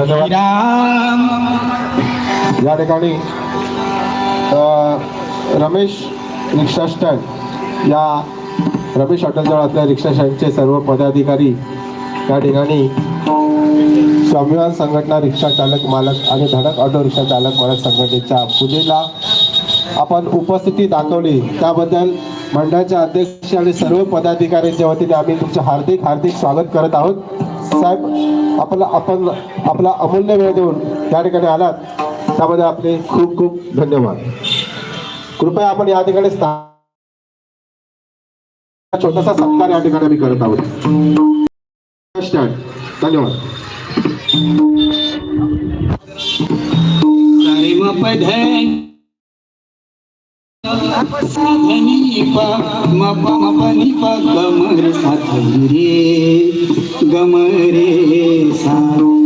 धन्यवाद या ठिकाणी रमेश रिक्षा स्टँड या रमेश हॉटेलजवळ असलेल्या रिक्षा स्टँडचे सर्व पदाधिकारी या ठिकाणी स्वाभिमान संघटना रिक्षा चालक मालक आणि धडक ऑटो रिक्षा चालक मालक संघटनेच्या पूजेला आपण उपस्थिती दाखवली. त्याबद्दल मंडळाचे अध्यक्ष आणि सर्व पदाधिकाऱ्यांच्या वतीने आम्ही तुमचे हार्दिक हार्दिक स्वागत करत आहोत. साहेब आपला आपण आपला अमूल्य वेळ देऊन या ठिकाणी आलात त्यामध्ये आपले खूप खूप धन्यवाद. कृपया आपण या ठिकाणी छोटासा सत्कार या ठिकाणी आम्ही करत आहोत. धन्यवाद. साधनी प म प म प नि प ग म रे रे ग रे सा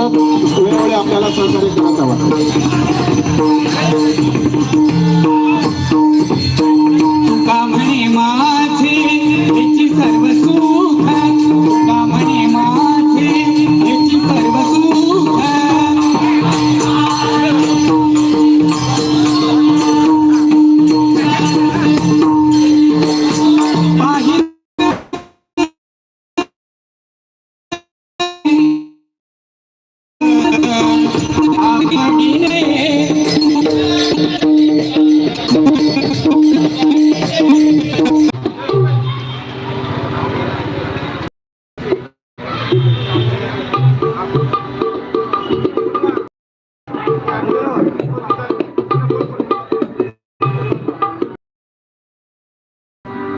साहेब असं वेळोवेळी आपल्याला सहकार्य करत हवं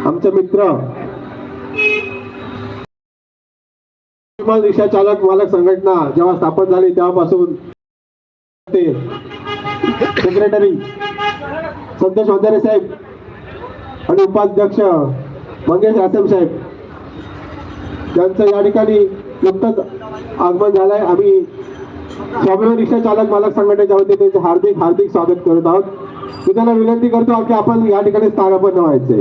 आमचे मित्र. विमान रिक्षा चालक मालक संघटना जेव्हा स्थापन झाली तेव्हापासून ते सेक्रेटरी संतोष वंजारे साहेब आणि उपाध्यक्ष मंगेश आसम साहेब त्यांचं या ठिकाणी नुकतंच आगमन झालंय. आम्ही स्वाभिमान रिक्षा चालक मालक संघटनेच्या वतीने हार्दिक हार्दिक स्वागत करत आहोत. मी त्यांना विनंती करतो की आपण या ठिकाणी स्थानापन्न व्हायचंय.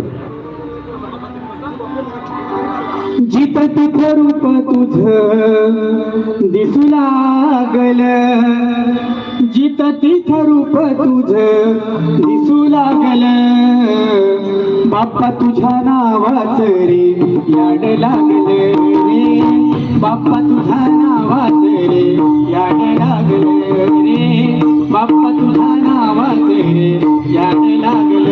चित तिथ रूप तुझ दिसू लागल. जित तिथ रूप तुझ दिसू लागल. बाप्पा तुझ्या नावाच रे याड लागल रे. बाप्पा तुझ्या नावाच रे याड लागल रे. बाप्पा तुझ्या नावाच रे याड लागल.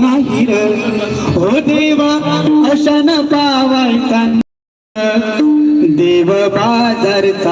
नाही हो देवा अशा न पावायचा देव बाजारचा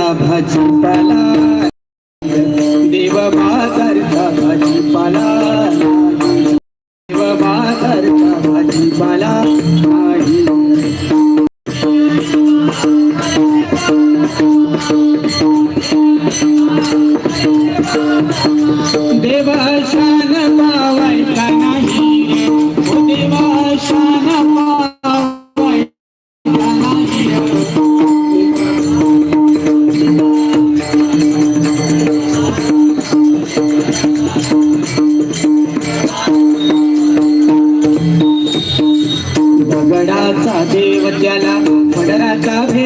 রাধে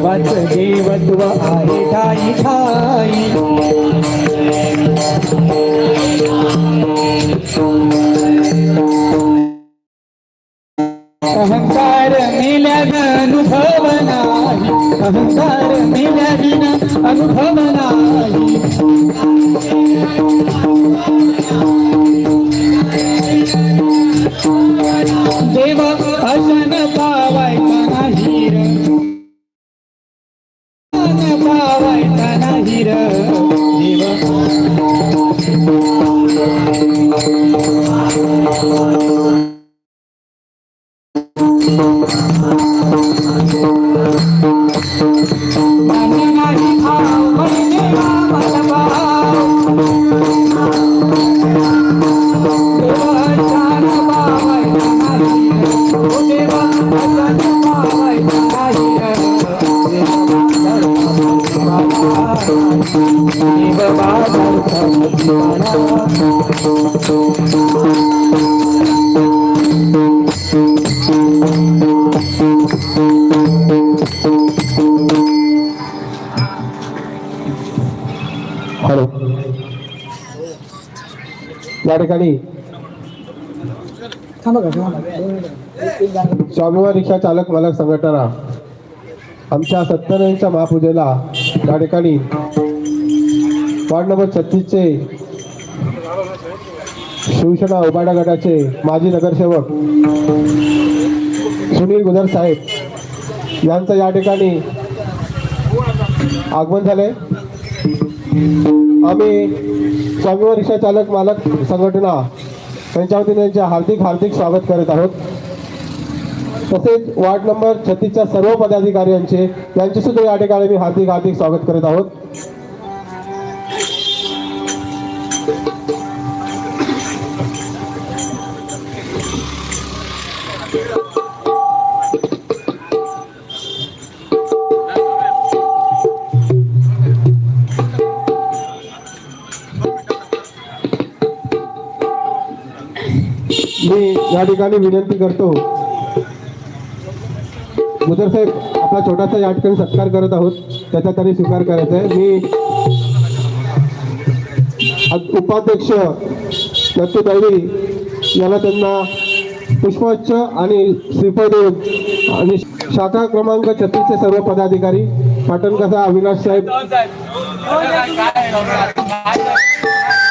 देवाच देवत्व आहे ठाई ठाई. अहंकार मेल्या अनुभव नाही. अहंकार मेल्या विना अनुभव नाही. देवा पावायचा हॅलो. या ठिकाणी. स्वाभिमान रिक्षा चालक मालक संघटना आमच्या सत्याण्णवच्या महापूजेला या ठिकाणी वार्ड नंबर छत्तीसचे शिवसेना उबाडा गटाचे माजी नगरसेवक सुनील गुजर साहेब यांचं या ठिकाणी आगमन झाले आम्ही स्वाभिमान रिक्षा चालक मालक संघटना यांच्या वतीने त्यांचे हार्दिक हार्दिक स्वागत करत आहोत. तसेच वार्ड नंबर छत्तीसच्या सर्व पदाधिकाऱ्यांचे यांचे सुद्धा या ठिकाणी मी हार्दिक हार्दिक स्वागत करत आहोत. मी या ठिकाणी विनंती करतो. मुदर साहेब आपला छोटासा या ठिकाणी सत्कार करत आहोत. त्याचा तरी स्वीकार करायचा आहे. मी उपाध्यक्ष दत्तू दळवी याला त्यांना पुष्पच्छ आणि श्रीफळ देऊन आणि शाखा क्रमांक छत्तीसचे सर्व पदाधिकारी पाटण कसा अविनाश साहेब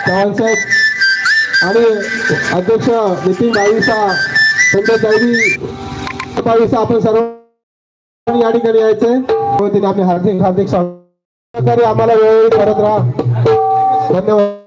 चव्हाण साहेब आणि अध्यक्ष नितीन बावीसा संजय दैवी बावीसा आपण सर्व या ठिकाणी यायचे. तिने आपले हार्दिक हार्दिक स्वागत. आम्हाला वेळोवेळी करत राहा. धन्यवाद.